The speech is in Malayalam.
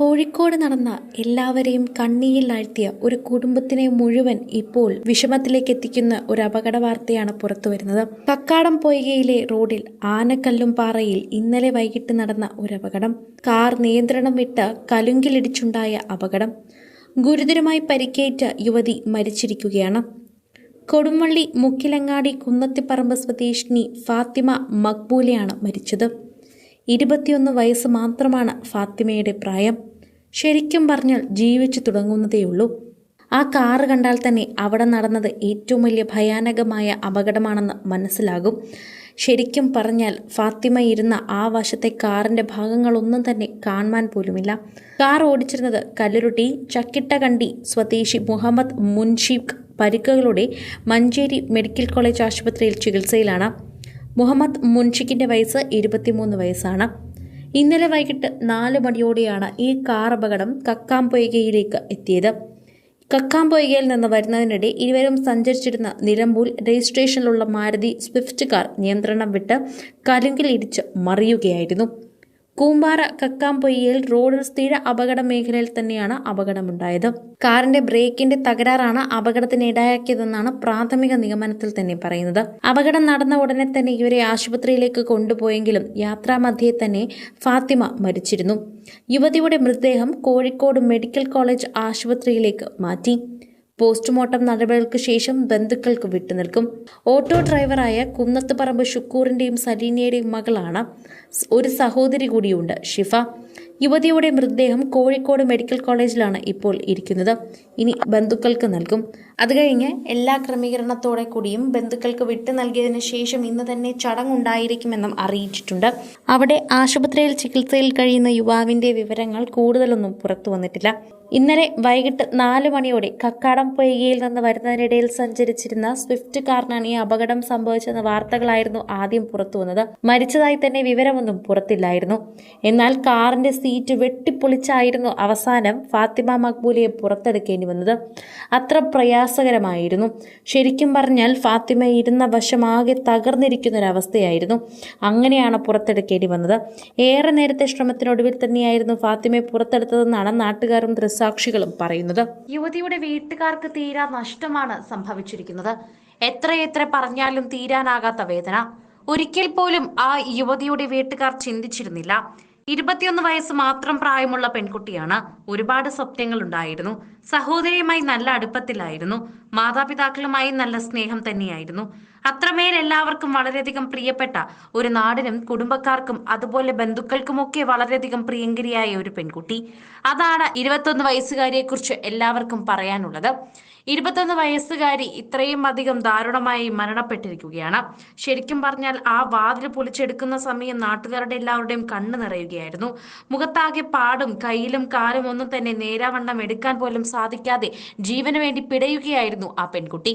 കോഴിക്കോട് നടന്ന എല്ലാവരെയും കണ്ണിയിൽ ആഴ്ത്തിയ ഒരു കുടുംബത്തിനെ മുഴുവൻ ഇപ്പോൾ വിഷമത്തിലേക്ക് എത്തിക്കുന്ന ഒരു അപകട വാർത്തയാണ് പുറത്തുവരുന്നത് കക്കാടം പൊയ്കയിലെ റോഡിൽ ആനക്കല്ലും പാറയിൽ ഇന്നലെ വൈകിട്ട് നടന്ന ഒരു അപകടം. കാർ നിയന്ത്രണം വിട്ട് കലുങ്കിലിടിച്ചുണ്ടായ അപകടം. ഗുരുതരമായി പരിക്കേറ്റ യുവതി മരിച്ചിരിക്കുകയാണ്. കൊടുമള്ളി മുക്കിലങ്ങാടി കുന്നത്തിപ്പറമ്പ് സ്വദേശിനി ഫാത്തിമ മക്ബൂലയാണ് മരിച്ചത്. ഇരുപത്തിയൊന്ന് വയസ്സ് മാത്രമാണ് ഫാത്തിമയുടെ പ്രായം. ശരിക്കും പറഞ്ഞാൽ ജീവിച്ചു തുടങ്ങുന്നതേയുള്ളൂ. ആ കാറ് കണ്ടാൽ തന്നെ അവിടെ നടന്നത് ഏറ്റവും വലിയ ഭയാനകമായ അപകടമാണെന്ന് മനസ്സിലാകും. ശരിക്കും പറഞ്ഞാൽ ഫാത്തിമ ഇരുന്ന ആ വശത്തെ കാറിന്റെ ഭാഗങ്ങളൊന്നും തന്നെ കാണാൻ പോലുമില്ല. കാർ ഓടിച്ചിരുന്നത് കല്ലുരുട്ടി ചക്കിട്ടകണ്ടി സ്വദേശി മുഹമ്മദ് മുൻഷീഖ് പരിക്കുകളോടെ മഞ്ചേരി മെഡിക്കൽ കോളേജ് ആശുപത്രിയിൽ ചികിത്സയിലാണ്. മുഹമ്മദ് മുൻഷിഖിന്റെ വയസ്സ് ഇരുപത്തിമൂന്ന് വയസ്സാണ്. ഇന്നലെ വൈകിട്ട് നാല് മണിയോടെയാണ് ഈ കാർ അപകടം കക്കാംപൊയ്കയിലേക്ക് എത്തിയത്. കക്കാംപൊയ്കയിൽ നിന്ന് വരുന്നതിനിടെ ഇരുവരും സഞ്ചരിച്ചിരുന്ന നിലമ്പൂർ രജിസ്ട്രേഷനിലുള്ള മാരുതി സ്വിഫ്റ്റ് കാർ നിയന്ത്രണം വിട്ട് കലുങ്കിൽ ഇടിച്ച് മറിയുകയായിരുന്നു. കൂമ്പാറ കക്കാംപൊയ്യയിൽ റോഡിൽ സ്ഥിര അപകട മേഖലയിൽ തന്നെയാണ് അപകടമുണ്ടായത്. കാറിന്റെ ബ്രേക്കിന്റെ തകരാറാണ് അപകടത്തിന് ഇടയാക്കിയതെന്നാണ് പ്രാഥമിക നിഗമനത്തിൽ തന്നെ പറയുന്നത്. അപകടം നടന്ന ഉടനെ തന്നെ ഇവരെ ആശുപത്രിയിലേക്ക് കൊണ്ടുപോയെങ്കിലും യാത്രാമധ്യേ തന്നെ ഫാത്തിമ മരിച്ചിരുന്നു. യുവതിയുടെ മൃതദേഹം കോഴിക്കോട് മെഡിക്കൽ കോളേജ് ആശുപത്രിയിലേക്ക് മാറ്റി. പോസ്റ്റ്മോർട്ടം നടപടികൾക്ക് ശേഷം ബന്ധുക്കൾക്ക് വിട്ടുനിൽക്കും. ഓട്ടോ ഡ്രൈവറായ കുന്നത്തുപറമ്പ് ഷുക്കൂറിന്റെയും സലീനയുടെയും മകളാണ്. ഒരു സഹോദരി കൂടിയുണ്ട് ഷിഫ. യുവതിയുടെ മൃതദേഹം കോഴിക്കോട് മെഡിക്കൽ കോളേജിലാണ് ഇപ്പോൾ ഇരിക്കുന്നത്. ഇനി ബന്ധുക്കൾക്ക് നൽകും. അത് കഴിഞ്ഞ് എല്ലാ ക്രമീകരണത്തോടെ കൂടിയും ബന്ധുക്കൾക്ക് വിട്ടു നൽകിയതിനു ശേഷം ഇന്ന് തന്നെ ചടങ്ങുണ്ടായിരിക്കുമെന്നും അറിയിച്ചിട്ടുണ്ട്. അവിടെ ആശുപത്രിയിൽ ചികിത്സയിൽ കഴിയുന്ന യുവാവിന്റെ വിവരങ്ങൾ കൂടുതലൊന്നും പുറത്തു വന്നിട്ടില്ല. ഇന്നലെ വൈകിട്ട് നാല് മണിയോടെ കക്കാടം പൊയ്കയിൽ നിന്ന് വരുന്നതിനിടയിൽ സഞ്ചരിച്ചിരുന്ന സ്വിഫ്റ്റ് കാറിനാണ് ഈ അപകടം സംഭവിച്ചെന്ന വാർത്തകളായിരുന്നു ആദ്യം പുറത്തു വന്നത്. മരിച്ചതായി തന്നെ വിവരമൊന്നും പുറത്തില്ലായിരുന്നു. എന്നാൽ കാറിന്റെ സീറ്റ് വെട്ടിപ്പൊളിച്ചായിരുന്നു അവസാനം ഫാത്തിമ മക്ബൂലിയെ പുറത്തെടുക്കേണ്ടി വന്നത്. അത്ര പ്രയാസകരമായിരുന്നു. ശരിക്കും പറഞ്ഞാൽ ഫാത്തിമ ഇരുന്ന വശമാകെ തകർന്നിരിക്കുന്നൊരവസ്ഥയായിരുന്നു. അങ്ങനെയാണ് പുറത്തെടുക്കേണ്ടി വന്നത്. ഏറെ നേരത്തെ ശ്രമത്തിനൊടുവിൽ തന്നെയായിരുന്നു ഫാത്തിമയെ പുറത്തെടുത്തതെന്നാണ് നാട്ടുകാരും ദൃസാക്ഷികളും പറയുന്നത്. യുവതിയുടെ വീട്ടുകാർക്ക് തീരാ നഷ്ടമാണ് സംഭവിച്ചിരിക്കുന്നത്. എത്രയെത്ര പറഞ്ഞാലും തീരാനാകാത്ത വേദന. ഒരിക്കൽ പോലും ആ യുവതിയുടെ വീട്ടുകാർ ചിന്തിച്ചിരുന്നില്ല. ഇരുപത്തിയൊന്ന് വയസ്സ് മാത്രം പ്രായമുള്ള പെൺകുട്ടിയാണ് ഒരുപാട് സ്വപ്നങ്ങൾ ഉണ്ടായിരുന്നു സഹോദരിയുമായി നല്ല അടുപ്പത്തിലായിരുന്നു. മാതാപിതാക്കളുമായി നല്ല സ്നേഹം തന്നെയായിരുന്നു. അത്രമേൽ എല്ലാവർക്കും വളരെയധികം പ്രിയപ്പെട്ട ഒരു നാടിനും കുടുംബക്കാർക്കും അതുപോലെ ബന്ധുക്കൾക്കുമൊക്കെ വളരെയധികം പ്രിയങ്കരിയായ ഒരു പെൺകുട്ടി. അതാണ് ഇരുപത്തൊന്ന് വയസ്സുകാരിയെ കുറിച്ച് എല്ലാവർക്കും പറയാനുള്ളത്. ഇരുപത്തൊന്ന് വയസ്സുകാരി ഇത്രയും അധികം ദാരുണമായി മരണപ്പെട്ടിരിക്കുകയാണ്. ശരിക്കും പറഞ്ഞാൽ ആ വാതിൽ പൊളിച്ചെടുക്കുന്ന സമയം നാട്ടുകാരുടെ എല്ലാവരുടെയും കണ്ണ് നിറയുകയായിരുന്നു. മുഖത്താകെ പാടും കയ്യിലും കാലും ഒന്നും തന്നെ നേരാവണ്ണം എടുക്കാൻ പോലും സാധിക്കാതെ ജീവന് വേണ്ടി പിടയുകയായിരുന്നു ആ പെൺകുട്ടി.